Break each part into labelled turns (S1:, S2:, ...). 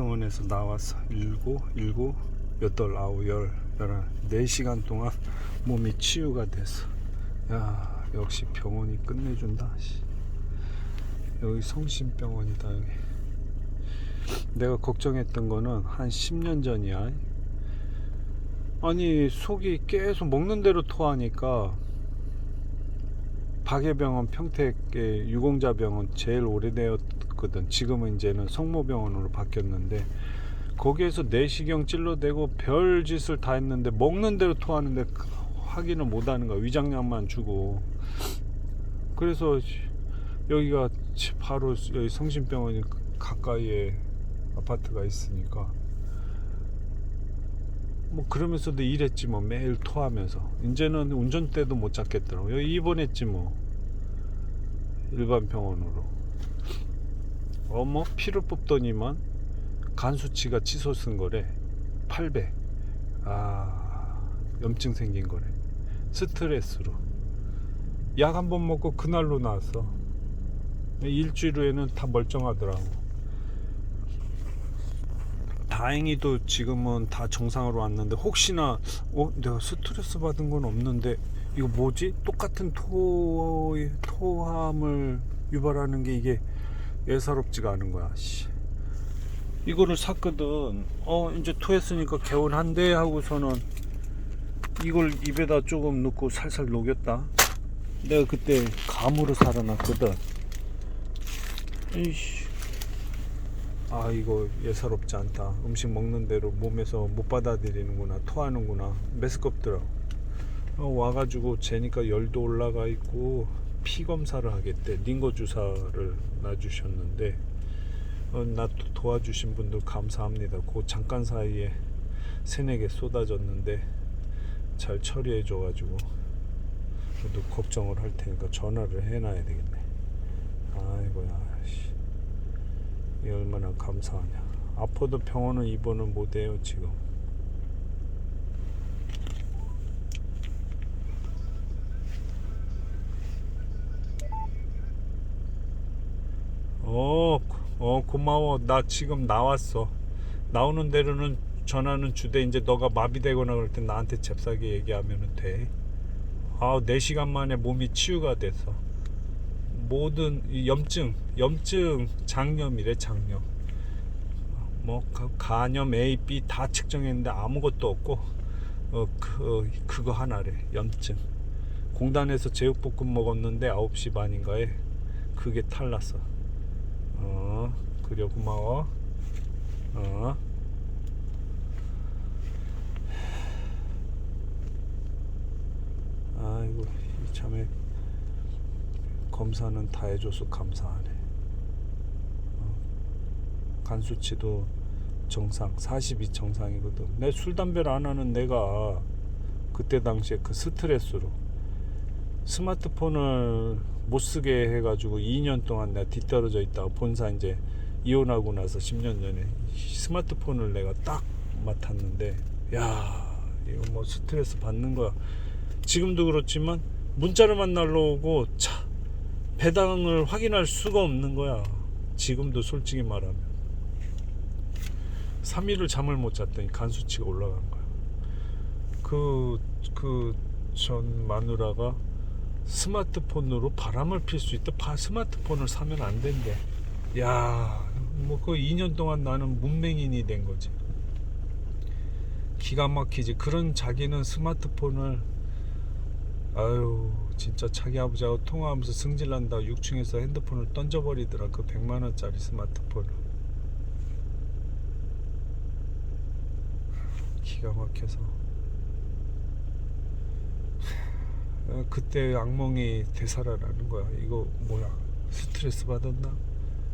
S1: 병원에서 나와서 일곱, 일곱, 여덟, 아홉, 열, 열한 네 시간 동안 몸이 치유가 돼서 야 역시 병원이 끝내준다. 씨. 여기 성심병원이다 여기. 내가 걱정했던 거는 한 10년 전이야. 아니 속이 계속 먹는 대로 토하니까 박예병원 평택의 유공자병원 제일 오래되었 거든. 지금은 이제는 성모병원으로 바뀌었는데 거기에서 내시경 찔러대고 별 짓을 다 했는데 먹는 대로 토하는데 그 확인을 못 하는 거야. 위장약만 주고. 그래서 여기가 바로 여기 성심병원이 가까이에 아파트가 있으니까 뭐 그러면서도 일했지 뭐 매일 토하면서 이제는 운전대도 못 잡겠더라고 여기 입원했지 뭐 일반 병원으로 어뭐 피를 뽑더니만 간 수치가 치솟은 쓴 거래. 800. 아 염증 생긴 거래. 스트레스로. 약 한 번 먹고 그날로 나왔어. 일주일 후에는 다 멀쩡하더라고. 다행히도 지금은 다 정상으로 왔는데 혹시나 어 내가 스트레스 받은 건 없는데 이거 뭐지? 똑같은 토 토함을 유발하는 게 이게 예사롭지가 않은 거야 씨. 이거를 샀거든. 어 이제 토했으니까 개운한데 하고서는 이걸 입에다 조금 넣고 살살 녹였다. 내가 그때 감으로 살아났거든. 이씨. 아 이거 예사롭지 않다. 음식 먹는 대로 몸에서 못 받아들이는구나 토하는구나. 메스껍더라. 어, 와가지고 재니까 열도 올라가 있고 피 검사를 하겠대 링거 주사를 놔주셨는데 어, 나 도- 도와주신 분들 감사합니다 그 잠깐 사이에 개 쏟아졌는데 잘 처리해 줘가지고 그래도 걱정을 할 테니까 전화를 해놔야 되겠네 아이고야 씨. 이게 얼마나 감사하냐. 아파도 병원은 입원을 못해요 지금. 어, 어 고마워. 나 지금 나왔어. 나오는 대로는 전화는 주되 이제 너가 마비되거나 그럴 때 나한테 잽싸게 얘기하면 돼. 아, 4시간 만에 몸이 치유가 돼서. 모든 이 염증, 염증, 장염이래 장염. 뭐 가- 간염 A, B 다 측정했는데 아무것도 없고 어, 그, 그거 하나래 염증. 공단에서 제육볶음 먹었는데 9시 반인가에 그게 탈났어. 어, 그래 고마워. 어. 아이고 이 참에 검사는 다 해줘서 감사하네. 어, 간 수치도 정상, 42 정상이거든. 내 술 담배를 안 하는 내가 그때 당시에 그 스트레스로 스마트폰을 못 쓰게 해가지고 2년 동안 내가 뒤떨어져 있다가 본사 이제 이혼하고 나서 10년 전에 스마트폰을 내가 딱 맡았는데 야 이거 뭐 스트레스 받는 거야. 지금도 그렇지만 문자로만 날라오고 차 배당을 확인할 수가 없는 거야. 지금도 솔직히 말하면 3일을 잠을 못 잤더니 간 수치가 올라간 거야. 그 그 전 마누라가 스마트폰으로 바람을 필 수 있다. 바, 스마트폰을 사면 안 된대. 야, 뭐 그 2년 동안 나는 문맹인이 된 거지. 기가 막히지. 그런 자기는 스마트폰을 아유 진짜 자기 아버지하고 통화하면서 승질난다 6층에서 핸드폰을 던져버리더라 그 100만 원짜리 스마트폰을 기가 막혀서 어, 그때 악몽이 되살아나는 거야. 이거 뭐야? 스트레스 받았나?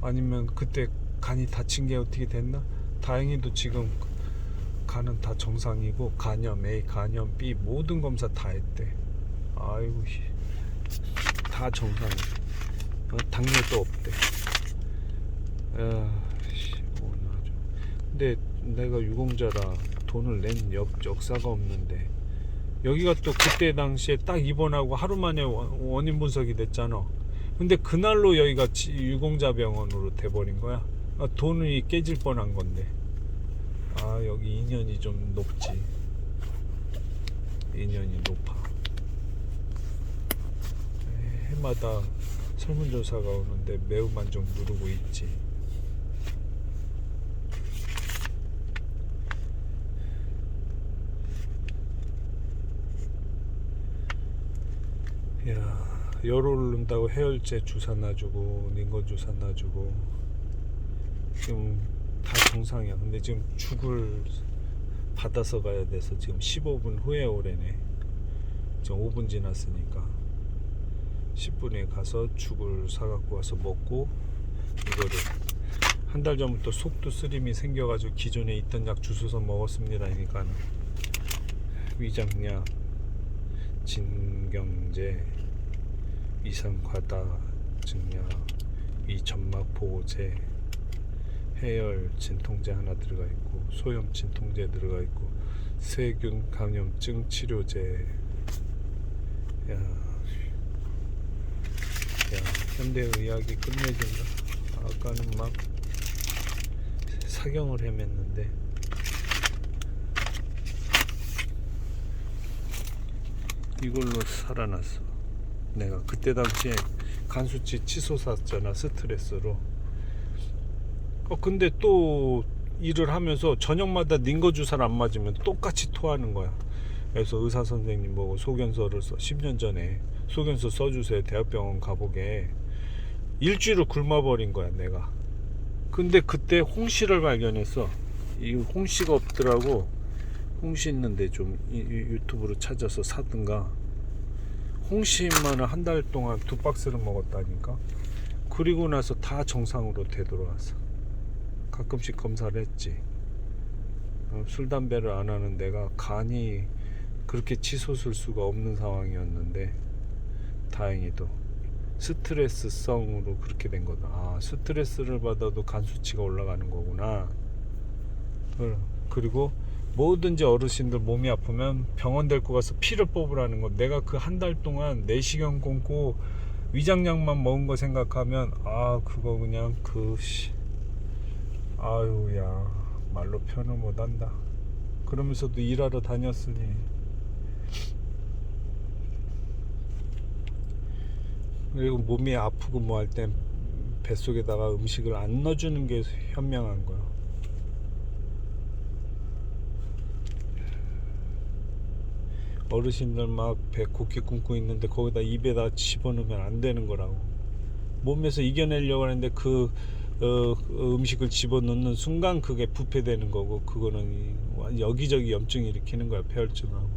S1: 아니면 그때 간이 다친 게 어떻게 됐나? 다행히도 지금 간은 다 정상이고 간염 A, 간염 B 모든 검사 다 했대. 아이고 씨. 다 정상이야. 어, 당뇨도 없대. 아, 씨. 근데 내가 유공자라 돈을 낸 역, 역사가 없는데 여기가 또 그때 당시에 딱 입원하고 하루 만에 원- 원인 분석이 됐잖아 근데 그날로 여기가 지- 유공자 병원으로 돼버린 거야 아, 돈이 깨질 뻔한 건데. 아 여기 인연이 좀 높지. 인연이 높아. 에, 해마다 설문조사가 오는데 매우 만족 누르고 있지. 야, 열 오른다고 해열제 주사 놔주고 링거 주사 놔주고 지금 다 정상이야. 근데 지금 죽을 받아서 가야 돼서 지금 15분 후에 오래네. 지금 5분 지났으니까 10분에 가서 죽을 사갖고 와서 먹고 이거를 한 달 전부터 속도 쓰림이 생겨가지고 기존에 있던 약 주워서 먹었습니다. 그러니까 위장약, 진경제, 이산과다 증약, 이점막 보호제, 해열 진통제 하나 들어가 있고 소염 진통제 들어가 있고 세균 감염증 치료제. 야, 야 현대 의학이 끝내준다. 아까는 막 사경을 헤맸는데 이걸로 살아났어. 내가 그때 당시에 간수치 치솟았잖아 스트레스로. 어 근데 또 일을 하면서 저녁마다 링거 주사를 안 맞으면 똑같이 토하는 거야. 그래서 의사 선생님 보고 소견서를 써. 10년 전에 소견서 써주세요. 대학병원 가보게. 일주일을 굶어버린 거야 내가. 근데 그때 홍시를 발견했어. 이 홍시가 없더라고. 홍시 있는데 좀 유튜브로 찾아서 사든가. 홍시만을 한 달 동안 두 박스를 먹었다니까. 그리고 나서 다 정상으로 되돌아왔어. 가끔씩 검사를 했지. 어, 술 담배를 안 하는 내가 간이 그렇게 치솟을 수가 없는 상황이었는데 다행히도 스트레스성으로 그렇게 된 거다. 아, 스트레스를 받아도 간 수치가 올라가는 거구나. 어, 그리고 뭐든지 어르신들 몸이 아프면 병원 데리고 가서 피를 뽑으라는 거. 내가 그 한 달 동안 내시경 굶고 위장약만 먹은 거 생각하면 아 그거 그냥 그 씨. 아유야 말로 표현을 못한다. 그러면서도 일하러 다녔으니 그리고 몸이 아프고 뭐 할 땐 뱃속에다가 음식을 안 넣어주는 게 현명한 거야. 어르신들 막 배 고기 굶고 있는데 거기다 입에다 집어넣으면 안 되는 거라고. 몸에서 이겨내려고 하는데 그 어, 음식을 집어넣는 순간 그게 부패되는 거고 그거는 여기저기 염증 일으키는 거야 폐혈증하고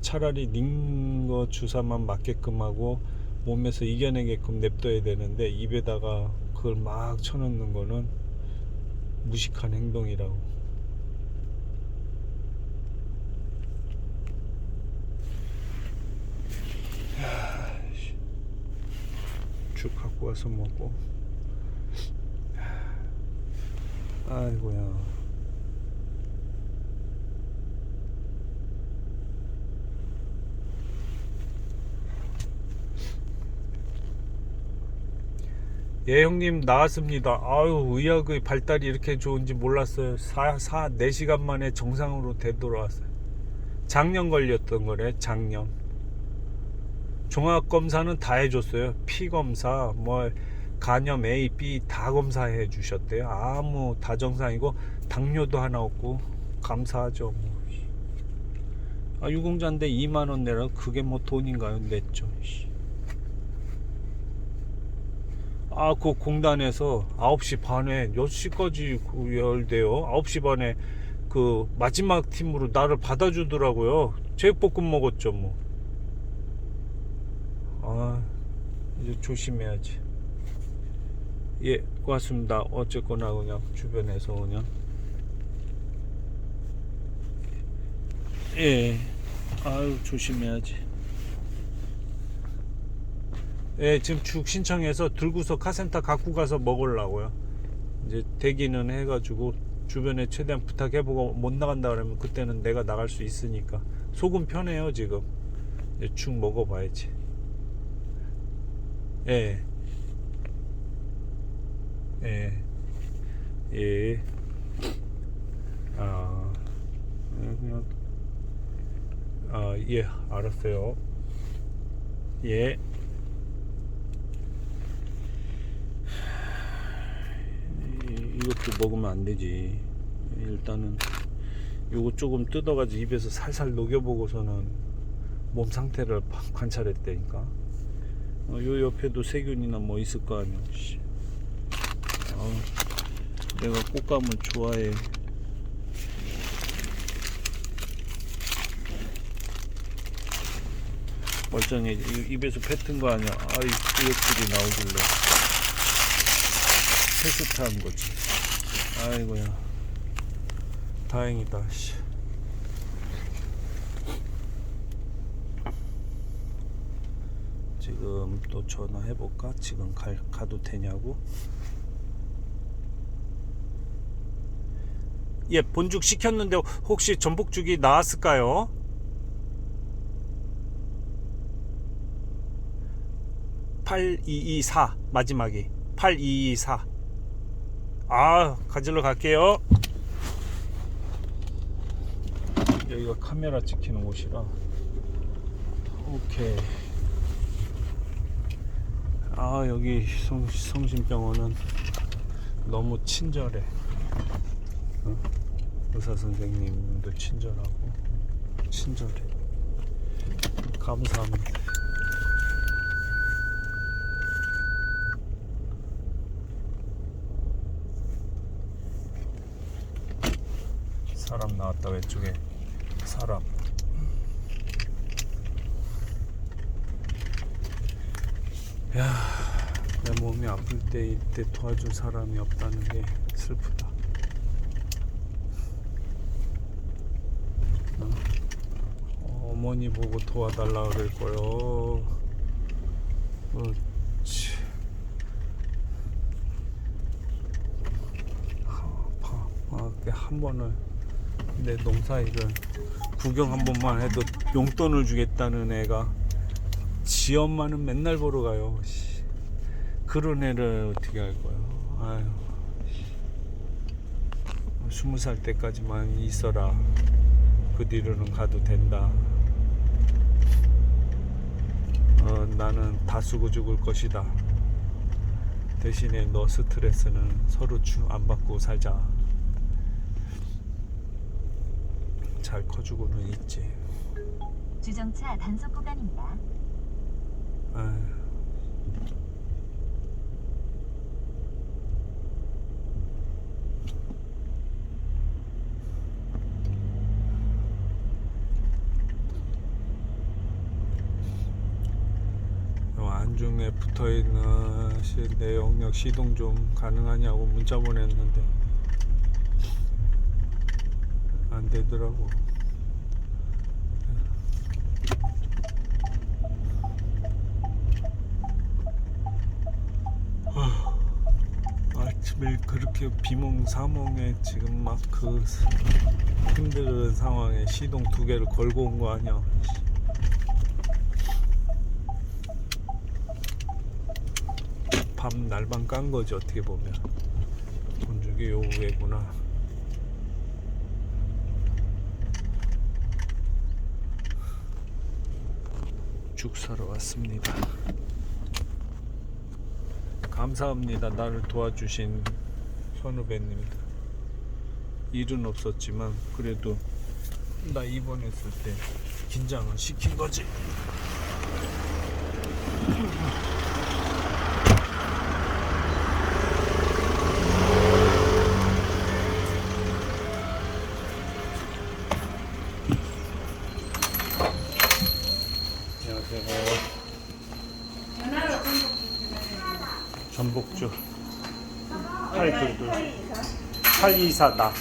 S1: 차라리 링거 주사만 맞게끔 하고 몸에서 이겨내게끔 냅둬야 되는데 입에다가 그걸 막 쳐넣는 거는 무식한 행동이라고 죽 갖고 와서 먹고. 아이고야. 예 형님 나왔습니다. 아유 의학의 발달이 이렇게 좋은지 몰랐어요. 4, 4, 4시간 만에 정상으로 되돌아왔어요. 작년 걸렸던 거래 작년 종합검사는 다 해줬어요 피 검사 뭐 간염 A, B 다 검사해 주셨대요 아무 다 정상이고 당뇨도 하나 없고 감사하죠 뭐. 아 유공자인데 2만원 내라 그게 뭐 돈인가요 냈죠 씨. 아, 그 공단에서 9시 반에 6시까지 그 열대요. 9시 반에 그 마지막 팀으로 나를 받아주더라고요. 제육볶음 먹었죠, 뭐. 아, 이제 조심해야지. 예, 고맙습니다. 어쨌거나 그냥 주변에서 그냥. 예, 아유, 조심해야지. 예, 지금 죽 신청해서 들고서 카센터 갖고 가서 먹으려고요. 이제 대기는 해가지고 주변에 최대한 부탁해보고 못 나간다 그러면 그때는 내가 나갈 수 있으니까 속은 편해요 지금. 이제 죽 먹어봐야지. 예. 예. 예. 아, 예, 그냥 아, 예, 알았어요. 예. 이- 이것도 먹으면 안 되지. 일단은 요거 조금 뜯어가지고 입에서 살살 녹여보고서는 몸 상태를 파- 관찰했다니까. 어, 요 옆에도 세균이나 뭐 있을 거 아니야. 씨. 아우, 내가 꽃감을 좋아해. 멀쩡해. 이- 입에서 뱉은 거 아니야. 아이, 구역질이 나오길래. 테스트 한 거지. 아이고야. 다행이다. 씨. 지금 또 전화해 볼까? 지금 갈, 가도 되냐고? 예, 본죽 시켰는데 혹시 전복죽이 나왔을까요? (8224) 마지막이 (8224) 아 가지러 갈게요 여기가 카메라 찍히는 곳이라 오케이 아 여기 성, 성심병원은 너무 친절해. 어? 의사 선생님도 친절하고 친절해. 감사합니다. 사람 나왔다 왼쪽에. 사람 야, 내 몸이 아플 때 이때 도와줄 사람이 없다는 게 슬프다. 어? 어머니 보고 도와달라 그럴 거요. 그렇지. 아, 한 번을 내 농사 일을 구경 한 번만 해도 용돈을 주겠다는 애가 지 엄마는 맨날 보러 가요. 씨. 그런 애를 어떻게 할 거야? 아유. 씨. 스무 살 때까지만 있어라. 그 뒤로는 가도 된다. 어, 나는 다 쓰고 죽을 것이다. 대신에 너 스트레스는 서로 주, 안 받고 살자. 잘 커주고는 있지.
S2: 주정차 단속 구간입니다.
S1: 요 안중에 붙어 있는 시- 내 영역 시동 좀 가능하냐고 문자 보냈는데 안 되더라고. 아침에 그렇게 비몽사몽에 지금 막 그 힘든 상황에 시동 두 개를 걸고 온 거 아니야? 밤 날밤 깐 거지 어떻게 보면 본죽이 요구겠구나. 죽 사러 왔습니다. 감사합니다. 나를 도와주신 선후배님. 일은 없었지만 그래도 나 입원했을 때 긴장을 시킨 거지. 안녕하세요. 전복주 822 824 나.